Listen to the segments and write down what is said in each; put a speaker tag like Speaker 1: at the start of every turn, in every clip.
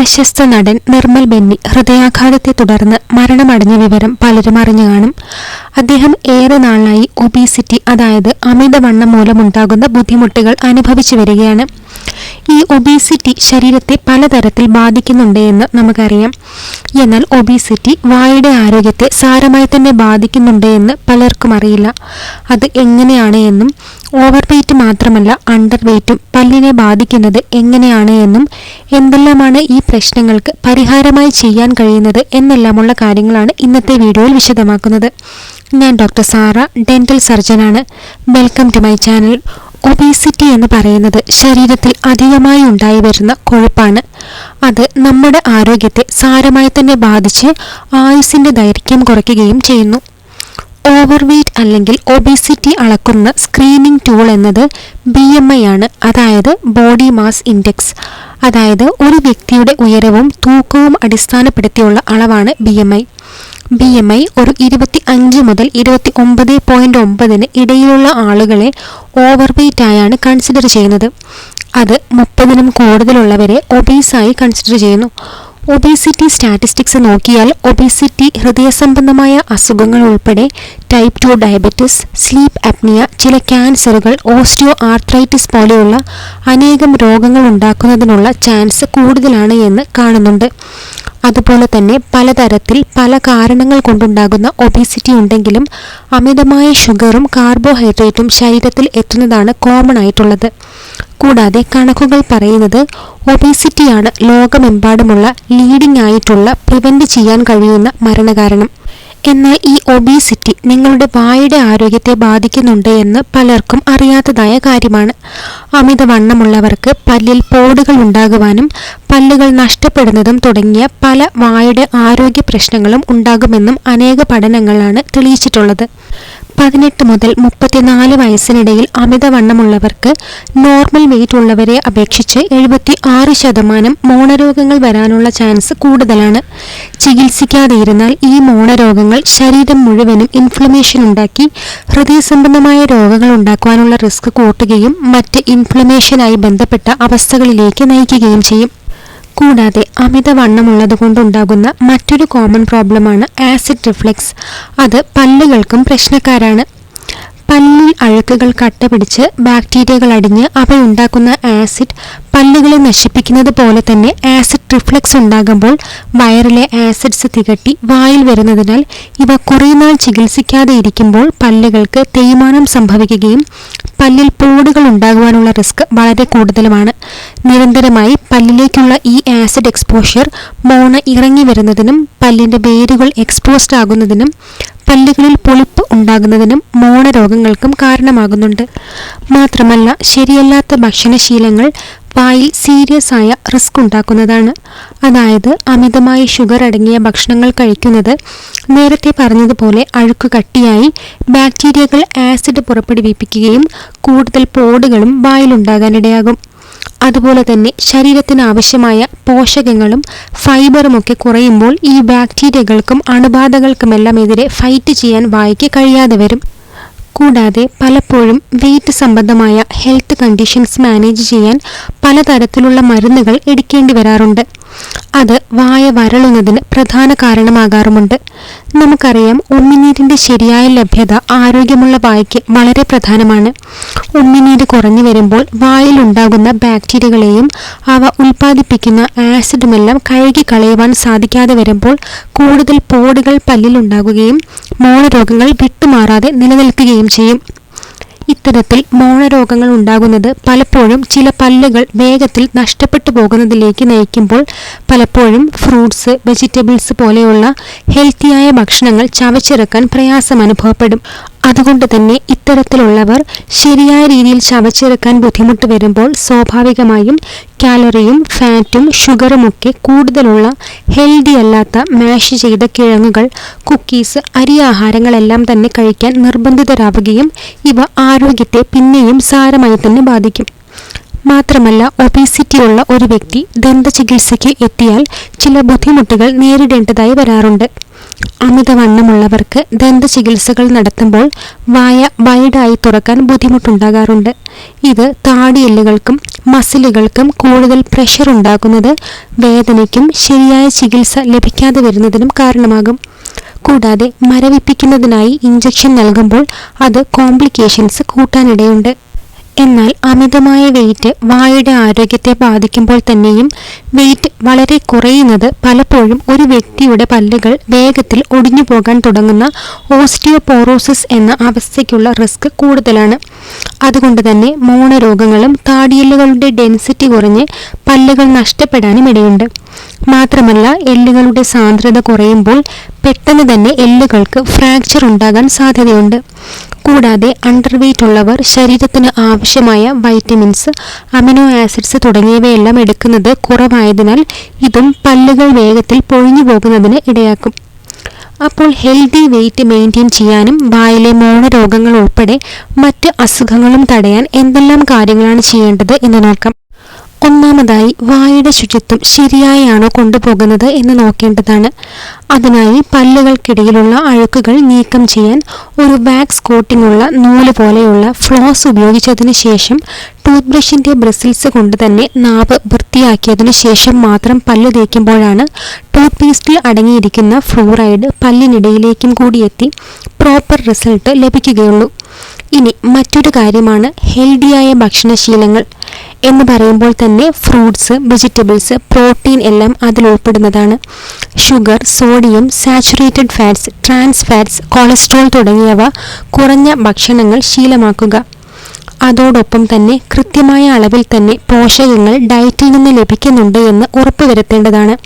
Speaker 1: പ്രശസ്ത നടൻ നിർമ്മൽ ബെന്നി ഹൃദയാഘാതത്തെ തുടർന്ന് മരണമടഞ്ഞ വിവരം പലരും അറിഞ്ഞു കാണും. അദ്ദേഹം ഏറെ നാളായി ഒബീസിറ്റി അതായത് അമിതവണ്ണം മൂലമുണ്ടാകുന്ന ബുദ്ധിമുട്ടുകൾ അനുഭവിച്ചു വരികയാണ്. ഈ ഒബീസിറ്റി ശരീരത്തെ പലതരത്തിൽ ബാധിക്കുന്നുണ്ട് എന്ന് നമുക്കറിയാം. എന്നാൽ ഒബീസിറ്റി വായുടെ ആരോഗ്യത്തെ സാരമായി തന്നെ ബാധിക്കുന്നുണ്ട് എന്ന് പലർക്കും അറിയില്ല. അത് എങ്ങനെയാണ് എന്നും ഓവർ വെയ്റ്റ് മാത്രമല്ല അണ്ടർ വെയ്റ്റും പല്ലിനെ ബാധിക്കുന്നത് എങ്ങനെയാണ് എന്നും എന്തെല്ലാമാണ് ഈ പ്രശ്നങ്ങൾക്ക് പരിഹാരമായി ചെയ്യാൻ കഴിയുന്നത് എന്നെല്ലാമുള്ള കാര്യങ്ങളാണ് ഇന്നത്തെ വീഡിയോയിൽ വിശദമാക്കുന്നത്. ഞാൻ doctor Sara dental സർജനാണ് welcome to my channel obesity എന്ന് പറയുന്നത് ശരീരത്തിൽ അധികമായി ഉണ്ടായി വരുന്ന കൊഴുപ്പാണ്. അത് നമ്മുടെ ആരോഗ്യത്തെ സാരമായി തന്നെ ബാധിച്ച് ആയുസിന്റെ ദൈർഘ്യം കുറയ്ക്കുകയും ചെയ്യുന്നു. ഓവർ വെയ്റ്റ് അല്ലെങ്കിൽ ഒബീസിറ്റി അളക്കുന്ന സ്ക്രീനിംഗ് ടൂൾ എന്നത് ബി എം ഐ ആണ്. അതായത് ബോഡി മാസ് ഇൻഡെക്സ്. അതായത് ഒരു വ്യക്തിയുടെ ഉയരവും തൂക്കവും അടിസ്ഥാനപ്പെടുത്തിയുള്ള അളവാണ് B M I. B M I ഒരു ഇരുപത്തി അഞ്ച് മുതൽ ഇരുപത്തി ഒമ്പത് പോയിന്റ് ഒമ്പതിന് ഇടയിലുള്ള ആളുകളെ ഓവർ വെയ്റ്റ് ആയാണ് കൺസിഡർ ചെയ്യുന്നത്. അത് മുപ്പതിനും കൂടുതലുള്ളവരെ ഒബീസായി കൺസിഡർ ചെയ്യുന്നു. ഒബീസിറ്റി സ്റ്റാറ്റിസ്റ്റിക്സ് നോക്കിയാൽ ഒബീസിറ്റി ഹൃദയ സംബന്ധമായ അസുഖങ്ങൾ ഉൾപ്പെടെ type two diabetes sleep apnoea ചില ക്യാൻസറുകൾ ഓസ്റ്റിയോ ആർത്രൈറ്റിസ് പോലെയുള്ള അനേകം രോഗങ്ങൾ ഉണ്ടാക്കുന്നതിനുള്ള ചാൻസ് കൂടുതലാണ് എന്ന് കാണുന്നുണ്ട്. അതുപോലെ തന്നെ പലതരത്തിൽ പല കാരണങ്ങൾ കൊണ്ടുണ്ടാകുന്ന ഒബീസിറ്റി ഉണ്ടെങ്കിലും അമിതമായ ഷുഗറും കാർബോഹൈഡ്രേറ്റും ശരീരത്തിൽ എത്തുന്നതാണ് കോമൺ ആയിട്ടുള്ളത്. കൂടാതെ കണക്കുകൾ പറയുന്നത് ഒബീസിറ്റിയാണ് ലോകമെമ്പാടുമുള്ള ലീഡിംഗ് ആയിട്ടുള്ള പ്രിവെന്റ് ചെയ്യാൻ കഴിയുന്ന മരണകാരണം. എന്നാൽ ഈ ഒബീസിറ്റി നിങ്ങളുടെ വായുടെ ആരോഗ്യത്തെ ബാധിക്കുന്നുണ്ട് എന്ന് പലർക്കും അറിയാത്തതായ കാര്യമാണ്. അമിതവണ്ണമുള്ളവർക്ക് പല്ലിൽ പോടുകൾ ഉണ്ടാകുവാനും പല്ലുകൾ നഷ്ടപ്പെടുന്നതും തുടങ്ങിയ പല വായുടെ ആരോഗ്യ പ്രശ്നങ്ങളും ഉണ്ടാകുമെന്നും അനേക പഠനങ്ങളാണ് തെളിയിച്ചിട്ടുള്ളത്. പതിനെട്ട് മുതൽ മുപ്പത്തിനാല് വയസ്സിനിടയിൽ അമിതവണ്ണമുള്ളവർക്ക് നോർമൽ വെയിറ്റ് ഉള്ളവരെ അപേക്ഷിച്ച് എഴുപത്തി ആറ് ശതമാനം മോണരോഗങ്ങൾ വരാനുള്ള ചാൻസ് കൂടുതലാണ്. ചികിത്സിക്കാതെ ഇരുന്നാൽ ഈ മോണരോഗങ്ങൾ ശരീരം മുഴുവനും ഇൻഫ്ലമേഷൻ ഉണ്ടാക്കി ഹൃദയസംബന്ധമായ രോഗങ്ങൾ ഉണ്ടാക്കുവാനുള്ള റിസ്ക് കൂട്ടുകയും മറ്റ് ഇൻഫ്ലമേഷനായി ബന്ധപ്പെട്ട അവസ്ഥകളിലേക്ക് നയിക്കുകയും ചെയ്യും. കൂടാതെ അമിതവണ്ണമുള്ളത് കൊണ്ടുണ്ടാകുന്ന മറ്റൊരു കോമൺ പ്രോബ്ലമാണ് ആസിഡ് റിഫ്ലക്സ് അത് പല്ലുകൾക്കും പ്രശ്നക്കാരാണ്. പല്ലിൽ അഴുക്കുകൾ കട്ട പിടിച്ച് ബാക്ടീരിയകൾ അടിഞ്ഞ് അവയുണ്ടാക്കുന്ന ആസിഡ് പല്ലുകളെ നശിപ്പിക്കുന്നത് പോലെ തന്നെ ആസിഡ് റിഫ്ലക്സ് ഉണ്ടാകുമ്പോൾ വയറിലെ ആസിഡ്സ് തികട്ടി വായിൽ വരുന്നതിനാൽ ഇവ കുറേനാൾ ചികിത്സിക്കാതെ ഇരിക്കുമ്പോൾ പല്ലുകൾക്ക് തേയ്മാനം സംഭവിക്കുകയും പല്ലിൽ പോടുകൾ ഉണ്ടാകുവാനുള്ള റിസ്ക് വളരെ കൂടുതലുമാണ്. നിരന്തരമായി പല്ലിലേക്കുള്ള ഈ ആസിഡ് എക്സ്പോഷ്യർ മോണ ഇറങ്ങി വരുന്നതിനും പല്ലിന്റെ വേരുകൾ എക്സ്പോസ്ഡ് ആകുന്നതിനും പല്ലുകളിൽ പൊളിപ്പ് ഉണ്ടാകുന്നതിനും മോണരോഗങ്ങൾക്കും കാരണമാകുന്നുണ്ട്. മാത്രമല്ല ശരിയല്ലാത്ത ഭക്ഷണശീലങ്ങൾ വായിൽ സീരിയസ് ആയ റിസ്ക് ഉണ്ടാക്കുന്നതാണ്. അതായത് അമിതമായി ഷുഗർ അടങ്ങിയ ഭക്ഷണങ്ങൾ കഴിക്കുന്നത് നേരത്തെ പറഞ്ഞതുപോലെ അഴുക്ക് കട്ടിയായി ബാക്ടീരിയകൾ ആസിഡ് പുറപ്പെടുവിപ്പിക്കുകയും കൂടുതൽ പോടുകളും വായിലുണ്ടാകാനിടയാകും അതുപോലെ തന്നെ ശരീരത്തിന് ആവശ്യമായ പോഷകങ്ങളും ഫൈബറും ഒക്കെ കുറയുമ്പോൾ ഈ ബാക്ടീരിയകൾക്കും അണുബാധകൾക്കുമെല്ലാം എതിരെ ഫൈറ്റ് ചെയ്യാൻ വായിക്ക് കഴിയാതെ വരും. കൂടാതെ പലപ്പോഴും വെയിറ്റ് സംബന്ധമായ ഹെൽത്ത് കണ്ടീഷൻസ് മാനേജ് ചെയ്യാൻ പലതരത്തിലുള്ള മരുന്നുകൾ എടുക്കേണ്ടി വരാറുണ്ട്. അത് വായ വരളുന്നതിന് പ്രധാന കാരണമാകാറുമുണ്ട്. നമുക്കറിയാം ഉമ്മിനീരിന്റെ ശരിയായ ലഭ്യത ആരോഗ്യമുള്ള വായയ്ക്ക് വളരെ പ്രധാനമാണ്. ഉമ്മിനീര് കുറഞ്ഞു വരുമ്പോൾ വായിലുണ്ടാകുന്ന ബാക്ടീരിയകളെയും അവ ഉൽപ്പാദിപ്പിക്കുന്ന ആസിഡുമെല്ലാം കഴുകി കളയുവാൻ സാധിക്കാതെ വരുമ്പോൾ കൂടുതൽ പോടുകൾ പല്ലിലുണ്ടാകുകയും മോണരോഗങ്ങൾ വിട്ടുമാറാതെ നിലനിൽക്കുകയും ചെയ്യും. ഇത്തരത്തിൽ മോണരോഗങ്ങൾ ഉണ്ടാകുന്നത് പലപ്പോഴും ചില പല്ലുകൾ വേഗത്തിൽ നഷ്ടപ്പെട്ടു പോകുന്നതിലേക്ക് നയിക്കുമ്പോൾ പലപ്പോഴും ഫ്രൂട്ട്സ് വെജിറ്റബിൾസ് പോലെയുള്ള ഹെൽത്തിയായ ഭക്ഷണങ്ങൾ ചവച്ചിറക്കാൻ പ്രയാസം അനുഭവപ്പെടും. അതുകൊണ്ട് തന്നെ ഇത്തരത്തിലുള്ളവർ ശരിയായ രീതിയിൽ ചവച്ചിറക്കാൻ ബുദ്ധിമുട്ട് വരുമ്പോൾ സ്വാഭാവികമായും കാലറിയും ഫാറ്റും ഷുഗറുമൊക്കെ കൂടുതലുള്ള ഹെൽത്തി അല്ലാത്ത മാഷ് ചെയ്ത കിഴങ്ങുകൾ കുക്കീസ് അരി ആഹാരങ്ങളെല്ലാം തന്നെ കഴിക്കാൻ നിർബന്ധിതരാവുകയും ഇവ ആരോഗ്യത്തെ പിന്നെയും സാരമായി തന്നെ ബാധിക്കും. മാത്രമല്ല ഒബീസിറ്റി ഉള്ള ഒരു വ്യക്തി ദന്തചികിത്സയ്ക്ക് എത്തിയാൽ ചില ബുദ്ധിമുട്ടുകൾ നേരിടേണ്ടതായി വരാറുണ്ട്. അമിതവണ്ണമുള്ളവർക്ക് ദന്ത ചികിത്സകൾ നടത്തുമ്പോൾ വായ വൈഡായി തുറക്കാൻ ബുദ്ധിമുട്ടുണ്ടാകാറുണ്ട്. ഇത് താടിയെല്ലുകൾക്കും മസിലുകൾക്കും കൂടുതൽ പ്രഷർ ഉണ്ടാക്കുന്നത് വേദനയ്ക്കും ശരിയായ ചികിത്സ ലഭിക്കാതെ വരുന്നതിനും കാരണമാകും. കൂടാതെ മരവിപ്പിക്കുന്നതിനായി ഇഞ്ചക്ഷൻ നൽകുമ്പോൾ അത് കോംപ്ലിക്കേഷൻസ് കൂട്ടാനിടയുണ്ട്. എന്നാൽ അമിതമായ വെയിറ്റ് വായുടെ ആരോഗ്യത്തെ ബാധിക്കുമ്പോൾ തന്നെയും വെയിറ്റ് വളരെ കുറയുന്നത് പലപ്പോഴും ഒരു വ്യക്തിയുടെ പല്ലുകൾ വേഗത്തിൽ ഒടിഞ്ഞു പോകാൻ തുടങ്ങുന്ന ഓസ്റ്റിയോപോറോസിസ് എന്ന അവസ്ഥയ്ക്കുള്ള റിസ്ക് കൂടുതലാണ്. അതുകൊണ്ട് തന്നെ മോണരോഗങ്ങളും താടിയെല്ലുകളുടെ ഡെൻസിറ്റി കുറഞ്ഞ് പല്ലുകൾ നഷ്ടപ്പെടാനും ഇടയുണ്ട്. മാത്രമല്ല എല്ലുകളുടെ സാന്ദ്രത കുറയുമ്പോൾ പെട്ടെന്ന് തന്നെ എല്ലുകൾക്ക് ഫ്രാക്ചർ ഉണ്ടാകാൻ സാധ്യതയുണ്ട്. കൂടാതെ അണ്ടർവെയ്റ്റ് ഉള്ളവർ ശരീരത്തിന് ആവശ്യമായ വൈറ്റമിൻസ് അമിനോ ആസിഡ്സ് തുടങ്ങിയവയെല്ലാം എടുക്കുന്നത് കുറവായതിനാൽ ഇതും പല്ലുകൾ വേഗത്തിൽ പൊഴിഞ്ഞു പോകുന്നതിന് ഇടയാക്കും. അപ്പോൾ ഹെൽത്തി വെയിറ്റ് മെയിന്റെയിൻ ചെയ്യാനും വായിലെ മോണരോഗങ്ങൾ ഉൾപ്പെടെ മറ്റ് അസുഖങ്ങളും തടയാൻ എന്തെല്ലാം കാര്യങ്ങളാണ് ചെയ്യേണ്ടത് എന്ന് നോക്കാം. ഒന്നാമതായി വായുടെ ശുചിത്വം ശരിയായാണോ കൊണ്ടുപോകുന്നത് എന്ന് നോക്കേണ്ടതാണ്. അതിനായി പല്ലുകൾക്കിടയിലുള്ള അഴുക്കുകൾ നീക്കം ചെയ്യാൻ ഒരു വാക്സ് കോട്ടിംഗ് ഉള്ള നൂൽ പോലെയുള്ള ഫ്ലോസ് ഉപയോഗിച്ചതിന് ശേഷം ടൂത്ത് ബ്രഷിന്റെ ബ്രിസിൽസ് കൊണ്ട് തന്നെ നാവ് വൃത്തിയാക്കിയതിനു ശേഷം മാത്രം പല്ല് തേക്കുമ്പോഴാണ് ടൂത്ത് പേസ്റ്റിൽ അടങ്ങിയിരിക്കുന്ന ഫ്ലൂറൈഡ് പല്ലിനിടയിലേക്കും കൂടി എത്തി പ്രോപ്പർ റിസൾട്ട് ലഭിക്കുകയുള്ളൂ. ഇനി മറ്റൊരു കാര്യമാണ് ഹെൽത്തിയായ ഭക്ഷണശീലങ്ങൾ. എന്ന് പറയുമ്പോൾ തന്നെ ഫ്രൂട്ട്സ് വെജിറ്റബിൾസ് പ്രോട്ടീൻ എല്ലാം അതിൽ ഉൾപ്പെടുന്നതാണ്. Sugar sodium saturated fats trans fats cholesterol തുടങ്ങിയവ കുറഞ്ഞ ഭക്ഷണങ്ങൾ ശീലമാക്കുക. അതോടൊപ്പം തന്നെ കൃത്യമായ അളവിൽ തന്നെ പോഷകങ്ങൾ ഡയറ്റിൽ നിന്ന് ലഭിക്കുന്നുണ്ട് എന്ന് ഉറപ്പുവരുത്തേണ്ടതാണ്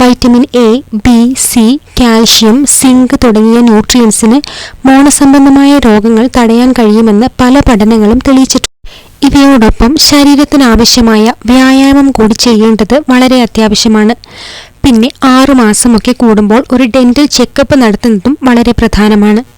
Speaker 1: vitamin A B C calcium zinc തുടങ്ങിയ ന്യൂട്രിയൻസിന് മോണസംബന്ധമായ രോഗങ്ങൾ തടയാൻ കഴിയുമെന്ന് പല പഠനങ്ങളും തെളിയിച്ചിട്ടുണ്ട്. ഇവയോടൊപ്പം ശരീരത്തിനാവശ്യമായ വ്യായാമം കൂടി ചെയ്യേണ്ടത് വളരെ അത്യാവശ്യമാണ്. പിന്നെ ആറുമാസമൊക്കെ കൂടുമ്പോൾ ഒരു ഡെന്റൽ ചെക്കപ്പ് നടത്തുന്നതും വളരെ പ്രധാനമാണ്.